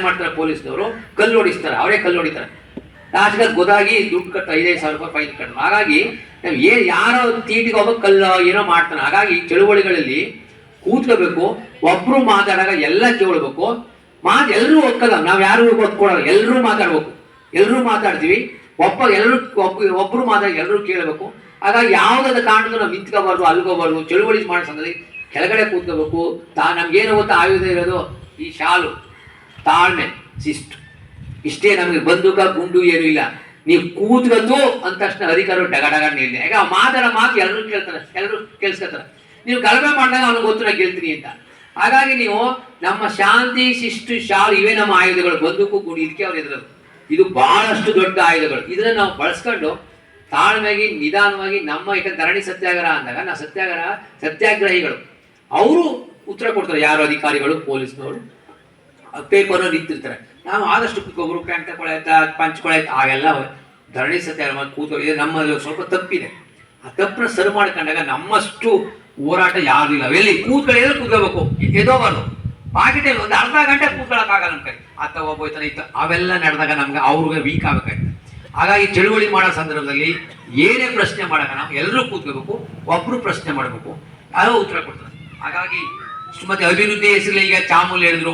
ಮಾಡ್ತಾರೆ ಪೊಲೀಸ್ನವರು? ಕಲ್ಲು ಹೊಡಿಸ್ತಾರೆ, ಅವರೇ ಕಲ್ಲು ಹೊಡಿತಾರೆ. ಲಾಸ್ಟ್ಗೆ ಗೊತ್ತಾಗಿ ದುಡ್ಡು ಕಟ್ಟ ಐದೈದು ಸಾವಿರ ರೂಪಾಯಿ ಫೈನ್ ಹಾಗಾಗಿ ನಾವು ಏನ್ ಯಾರೋ ತೀಟಿಗೆ ಹೋಗೋ ಕಲ್ಲು ಏನೋ ಮಾಡ್ತಾನೆ ಹಾಗಾಗಿ ಚಳುವಳಿಗಳಲ್ಲಿ ಕೂತ್ಕೋಬೇಕು, ಒಬ್ರು ಮಾತಾಡಾಗ ಎಲ್ಲ ಕೇಳಬೇಕು. ಮಾತು ಎಲ್ಲರೂ ಒಕ್ಕಲ್ಲ. ನಾವ್ ಯಾರು ಒತ್ಕೊಡಲ್ಲ ಎಲ್ಲರೂ ಮಾತಾಡ್ಬೇಕು. ಎಲ್ಲರೂ ಮಾತಾಡ್ತೀವಿ. ಒಬ್ಬ ಎಲ್ಲರೂ ಒಬ್ಬ, ಒಬ್ರು ಮಾತಾಡಿ ಎಲ್ಲರೂ ಕೇಳಬೇಕು. ಹಾಗಾಗಿ ಯಾವುದಾದ ಕಾರಣಕ್ಕೂ ನಾವು ನಿಂತ್ಕೋಬಾರ್ದು ಅಲ್ಕೋಬಾರ್ದು ಚಳುವಳಿ ಮಾಡೋ ಸಂದರ್ಭದಲ್ಲಿ ಕೆಳಗಡೆ ಕೂತ್ಕೋಬೇಕು. ತಾ, ನಮ್ಗೇನು ಗೊತ್ತಾ? ಆಯುಧ ಇರೋದು ಈ ಶಾಲು. ತಾಳ್ಮೆ, ಶಿಸ್ತು. ಇಷ್ಟೇ ನಮಗೆ ಬಂದೂಕ, ಗುಂಡು ಏನು ಇಲ್ಲ. ನೀವು ಕೂತ್ಕೊಂಡು ಅಂದ ತಕ್ಷಣ ಅಧಿಕಾರಿ ಡಗ ಡಗ ನಿಲ್ಲ ಯಾಕೆ ಆ ಮಾತರ ಮಾತು ಎಲ್ಲರೂ ಕೇಳ್ತಾರೆ, ಎಲ್ಲರೂ ಕೇಳಿಸ್ಕೊತಾರೆ. ನೀವು ಗಲಭೆ ಮಾಡಿದಾಗ ಅವ್ನಿಗೆ ಗೊತ್ತು ನಾ ಗೆಲ್ತೀನಿ ಅಂತ. ಹಾಗಾಗಿ ನೀವು ನಮ್ಮ ಶಾಂತಿ, ಶಿಸ್ತು, ಶಾಲು ಇವೇ ನಮ್ಮ ಆಯುಧಗಳು. ಬಂದೂಕು, ಗುಂಡು, ಇದಕ್ಕೆ ಅವ್ರು ಎದುರದು ಇದು ಬಹಳಷ್ಟು ದೊಡ್ಡ ಆಯುಧಗಳು. ಇದನ್ನ ನಾವು ಬಳಸ್ಕೊಂಡು ತಾಳ್ಮೆಗೆ ನಿಧಾನವಾಗಿ ನಮ್ಮ ಈಗ ಧರಣಿ ಸತ್ಯಾಗ್ರಹ ಅಂದಾಗ ನಾವು ಸತ್ಯಾಗ್ರಹ, ಸತ್ಯಾಗ್ರಹಿಗಳು. ಅವರು ಉತ್ತರ ಕೊಡ್ತಾರೆ ಯಾರು ಅಧಿಕಾರಿಗಳು, ಪೊಲೀಸ್ನವರು. ಪೇಪರ್ ನಿಂತಿರ್ತಾರೆ ನಾವು ಆದಷ್ಟು ಕುತ್ಕೊಬ್ರು ಪ್ಯಾಂಟ್ ಪಂಚ್ ಪಂಚ್ಕೊಳಾಯ್ತಾ ಆಗೆಲ್ಲ ಧರಣಿ ಕೂತ್ಕೊ ನಮ್ಮ ನಮ್ಮಲ್ಲಿ ಸ್ವಲ್ಪ ತಪ್ಪಿದೆ. ಆ ತಪ್ಪನ್ನ ಸರಿ ಮಾಡ್ಕೊಂಡಾಗ ನಮ್ಮಷ್ಟು ಹೋರಾಟ ಯಾರು ಇಲ್ಲ. ಎಲ್ಲಿ ಕೂತ್ಕೊಳ್ಳಿದ್ರೆ ಕೂತ್ಕೋಬೇಕು ಎದೋಬಾರ್ದು ಪಾಕೆಟಲ್ಲಿ ಒಂದು ಅರ್ಧ ಗಂಟೆ ಕೂತ್ಕೊಳ್ಳೋಕ್ಕಾಗಲ್ಲ ನಮ್ಮ ಕೈ ಆತ ಒಬ್ಬೋಯ್ತಾನೆ ಇತ್ತು. ಅವೆಲ್ಲ ನಡೆದಾಗ ನಮ್ಗೆ ಅವ್ರಿಗೆ ವೀಕ್ ಆಗಬೇಕಾಯ್ತು. ಹಾಗಾಗಿ ಚಳುವಳಿ ಮಾಡೋ ಸಂದರ್ಭದಲ್ಲಿ ಏನೇ ಪ್ರಶ್ನೆ ಮಾಡೋಕೆ ನಾವು ಎಲ್ಲರೂ ಕೂತ್ಕೋಬೇಕು ಒಬ್ರು ಪ್ರಶ್ನೆ ಮಾಡಬೇಕು. ಯಾರೋ ಉತ್ತರ ಕೊಡ್ತಾರೆ. ಹಾಗಾಗಿ ಮತ್ತೆ ಅಭಿವೃದ್ಧಿ ಹೆಸರಲ್ಲಿ ಈಗ ಚಾಮೂಲ್ ಹೇಳಿದ್ರು.